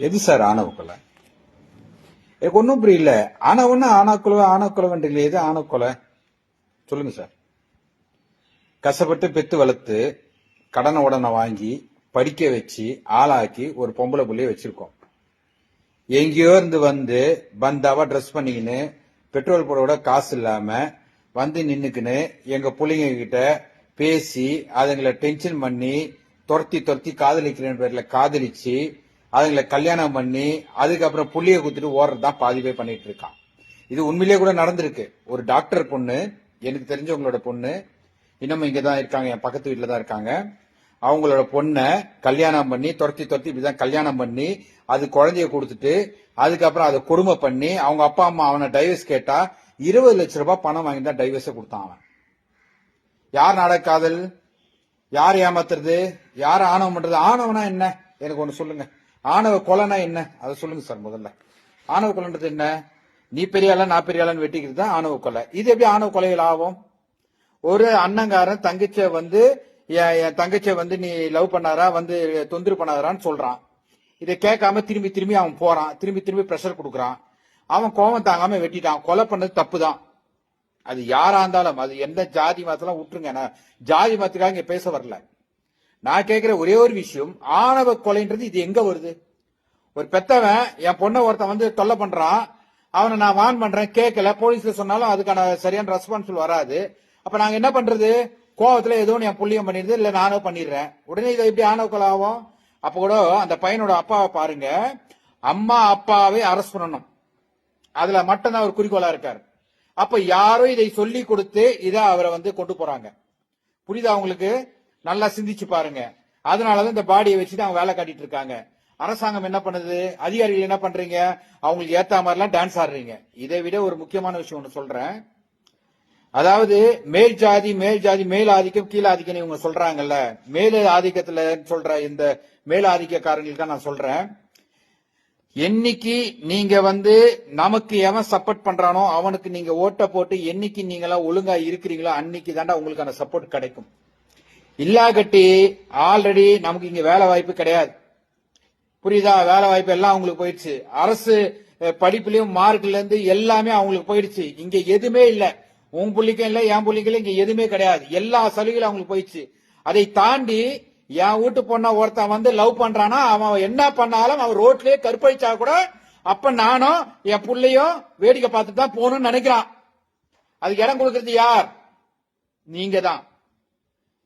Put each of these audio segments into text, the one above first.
எது சார் ஆணவ கொலை எனக்கு ஒன்றும் புரியல ஆணவன்னா ஆணவக்குலை ஆணவக்குலவன்றீங்களே எது ஆணவக்கொலை? சொல்லுங்க சார். கஷ்டப்பட்டு பெத்து வளர்த்து கடனை உடனே வாங்கி படிக்க வச்சு ஆளாக்கி ஒரு பொம்பளை புள்ளைய வச்சிருக்கோம். எங்கேயோ இருந்து வந்து பந்தாவா ட்ரெஸ் பண்ணிக்கின்னு பெட்ரோல் போட காசு இல்லாம வந்து நின்னுக்குன்னு எங்க பிள்ளைங்க கிட்ட பேசி அதுங்களை டென்ஷன் பண்ணி துரத்தி துரத்தி காதலிக்கிறேன் பேர்ல காதலிச்சு அதுங்களை கல்யாணம் பண்ணி அதுக்கப்புறம் புள்ளிய குத்துட்டு ஓடுறது தான் பாதி பேர் பண்ணிட்டு இருக்கான் இது உண்மையிலேயே கூட நடந்திருக்கு. ஒரு டாக்டர் பொண்ணு எனக்கு தெரிஞ்சவங்களோட பொண்ணு இன்னமும் இங்கே தான் இருக்காங்க என் பக்கத்து வீட்டில் தான் இருக்காங்க. அவங்களோட பொண்ணை கல்யாணம் பண்ணி துரத்தி துரத்தி இப்படிதான் கல்யாணம் பண்ணி அது குழந்தைய கொடுத்துட்டு அதுக்கப்புறம் அதை கொடுமை பண்ணி அவங்க அப்பா அம்மா அவனை டைவர்ஸ் கேட்டா இருபது லட்ச ரூபாய் பணம் வாங்கி தான் டைவர்ஸை கொடுத்தான் அவன். யார் நாடக காதல் யார் ஏமாத்துறது? யார் ஆணவம் பண்றது? ஆணவனா என்ன? எனக்கு ஒன்று சொல்லுங்க. ஆணவ கொலைனா என்ன? அதை சொல்லுங்க சார் முதல்ல. ஆணவ கொலைன்றது என்ன? நீ பெரிய ஆளா நான் பெரிய ஆளான்னு வெட்டிக்கிறது தான் ஆணவ கொலை. இது எப்படி ஆணவ கொலைகள் ஆகும்? ஒரு அண்ணங்காரன் தங்கச்சிய வந்து என் என் தங்கச்சிய வந்து நீ லவ் பண்ணாரா? வந்து தொந்தரவு பண்ணாரான்னு சொல்றான். இதை கேட்காம திரும்பி திரும்பி அவன் போறான். திரும்பி திரும்பி ப்ரெஷர் கொடுக்குறான். அவன் கோவம் தாங்காம வெட்டிட்டான். கொலை பண்ணது தப்பு தான் அது யாரா இருந்தாலும் அது எந்த ஜாதி மதத்தெல்லாம் விட்டுருங்க. நான் ஜாதி மதத்துக்காக இங்க பேச வரல. நான் கேட்கிற ஒரே ஒரு விஷயம் ஆணவ கொலைன்றது இது எங்க வருது? ஒரு பெத்தவன் என் பொண்ணை ஒருத்தன் வந்து தொல்லை பண்றான். அவனை நான் வான் பண்றேன் கேட்கல போலீஸ்ல சொன்னாலும் அதுக்கான சரியான ரெஸ்பான்சிபிள் வராது. அப்ப நாங்க என்ன பண்றது? கோவத்துல ஏதோ என் புள்ளியம் பண்ணிடுது இல்ல நானும் பண்ணிடுறேன். உடனே இதை எப்படி ஆணவ கொலை ஆகும்? அப்ப கூட அந்த பையனோட அப்பாவை பாருங்க. அம்மா அப்பாவை அரெஸ்ட் பண்ணணும். அதுல மட்டும்தான் அவர் குறிக்கோளா இருக்காரு. அப்ப யாரோ இதை சொல்லி கொடுத்து இதை அவரை வந்து கொண்டு போறாங்க. புரியுதா உங்களுக்கு? நல்லா சிந்திச்சு பாருங்க. அதனாலதான் இந்த பாடியை வச்சுட்டு அவங்க வேலை காட்டிட்டு இருக்காங்க. அரசாங்கம் என்ன பண்ணுது? அதிகாரிகள் என்ன பண்றீங்க? அவங்களுக்கு ஏத்த மாதிரிலாம் டான்ஸ் ஆடுறீங்க. இதை விட ஒரு முக்கியமான விஷயம் ஒன்று சொல்றேன். அதாவது மேல் ஜாதி மேல் ஜாதி மேல் ஆதிக்கம் கீழ ஆதிக்கம் இவங்க சொல்றாங்கல்ல. மேல் ஆதிக்கத்துல சொல்ற இந்த மேல் ஆதிக்கக்காரங்களுக்கு தான் நான் சொல்றேன். என்னைக்கு நீங்க வந்து நமக்கு எவன் சப்போர்ட் பண்றானோ அவனுக்கு நீங்க ஓட்ட போட்டு என்னைக்கு நீங்களா ஒழுங்கா இருக்கிறீங்களோ அன்னைக்கு தாண்டா உங்களுக்கான சப்போர்ட் கிடைக்கும். இல்லாகட்டி ஆல்ரெடி நமக்கு இங்க வேலை வாய்ப்பு கிடையாது. புரியுதா? வேலை வாய்ப்பு எல்லாம் அவங்களுக்கு போயிடுச்சு. அரசு படிப்புலயும் மார்க்ல இருந்து எல்லாமே அவங்களுக்கு போயிடுச்சு. இங்க எதுவுமே இல்ல. உன் புள்ளிக்கும் இல்ல என் புள்ளிக்கும் இங்க எதுவுமே கிடையாது. எல்லா சலுகைகளும் அவங்களுக்கு போயிடுச்சு. அதை தாண்டி என் வீட்டு பொண்ண ஒருத்தன் வந்து லவ் பண்றானா அவன் என்ன பண்ணாலும் அவன் ரோட்லயே கற்பழிச்சா கூட அப்ப நானும் என் புள்ளையும் வேடிக்கை பார்த்துட்டு தான் போகணும்னு நினைக்கிறான். அதுக்கு இடம் கொடுக்கறது யார்? நீங்க தான்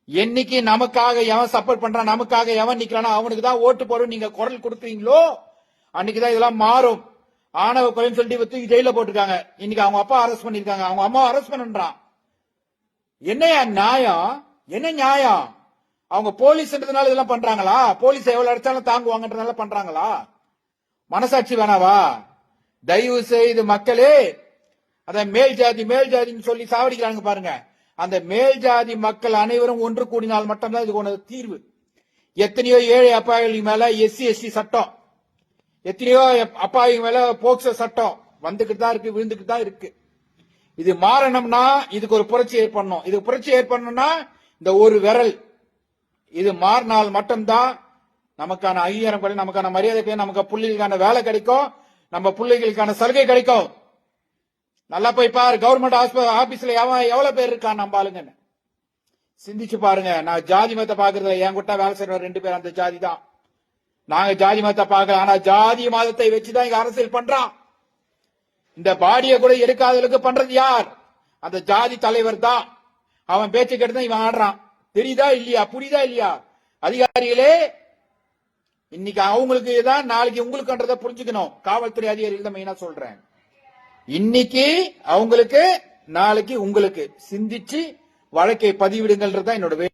என்னைக்கு நமக்காக எவன் சப்போர்ட் பண்றான் நமக்காக எவன் நிக்கிறானோ அவனுக்கு தான் ஓட்டு போடும் நீங்க குரல் கொடுக்குறீங்களோ அன்னைக்கு தான் இதெல்லாம் மாறும். ஆணவ குறைன்னு சொல்லிட்டு தூக்கி ஜெயில போட்டிருக்காங்க. இன்னைக்கு அவங்க அப்பா அரெஸ்ட் பண்ணிருக்காங்க அவங்க அம்மா அரெஸ்ட் பண்ணுறான் என்னையா நியாயம்? என்ன நியாயம்? அவங்க போலீஸ்ன்றதுனால இதெல்லாம் பண்றாங்களா? போலீஸ் எவ்வளவு அடிச்சாலும் தாங்குவாங்கன்றதுனால பண்றாங்களா? மனசாட்சி வேணாவா? தயவு செய்து மக்களே அத மேல் ஜாதி மேல் ஜாதின்னு சொல்லி சாவடிக்கிறாங்க பாருங்க. அந்த மேல் ஜாதி மக்கள் அனைவரும் ஒன்று கூடினால் மட்டும்தான் இது ஒன்று தீர்வு. எத்தனையோ ஏழை அப்பாவிகள் மேல எஸ்சி எஸ்டி சட்டம். எத்தனையோ அப்பாவிங்க மேல போக்சோ சட்டம். வந்துகிட்டு தான் இருக்கு விழுந்துகிட்டு தான் இருக்கு. இது மாறணும்னா இதுக்கு ஒரு புரட்சி ஏற்படணும். இது புரட்சி ஏற்படணும்னா இந்த ஒரு விரல். இது மாறினால் மட்டும்தான் நமக்கான அங்கீகாரம் கிடைக்கும் நமக்கான மரியாதை கிடைக்கும் நமக்கு பிள்ளைகளுக்கான வேலை கிடைக்கும் நம்ம பிள்ளைகளுக்கான சலுகை கிடைக்கும். நல்லா போய் பாரு கவர்மெண்ட் ஆபீஸ்ல எவன் எவ்வளவு பேர் இருக்கான் நம்ம ஆளுங்கன்னு. சிந்திச்சு பாருங்க. நான் ஜாதி மதத்தை பாக்குறதுல என் கூட்ட வேலை செய்யற ரெண்டு பேர் அந்த ஜாதி தான். நாங்க ஜாதி மதத்தை பார்க்கல ஆனா ஜாதி மதத்தை வச்சுதான் இங்க அரசியல் பண்றான். இந்த பாடியை கூட எடுக்காதவளுக்கு பண்றது யார்? அந்த ஜாதி தலைவர் தான். அவன் பேச்சு கேட்டு தான் இவன் ஆடுறான். தெரியுதா இல்லையா? புரியுதா இல்லையா? அதிகாரிகளே இன்னைக்கு அவங்களுக்கு தான் நாளைக்கு உங்களுக்குன்றத புரிஞ்சுக்கணும். காவல்துறை அதிகாரிகள் தான் மெயினா சொல்றேன். இன்னைக்கு அவங்களுக்கு நாளைக்கு உங்களுக்கு சிந்திச்சு வழக்கை பதிவிடுங்கள்ன்றது தான் என்னோட வே-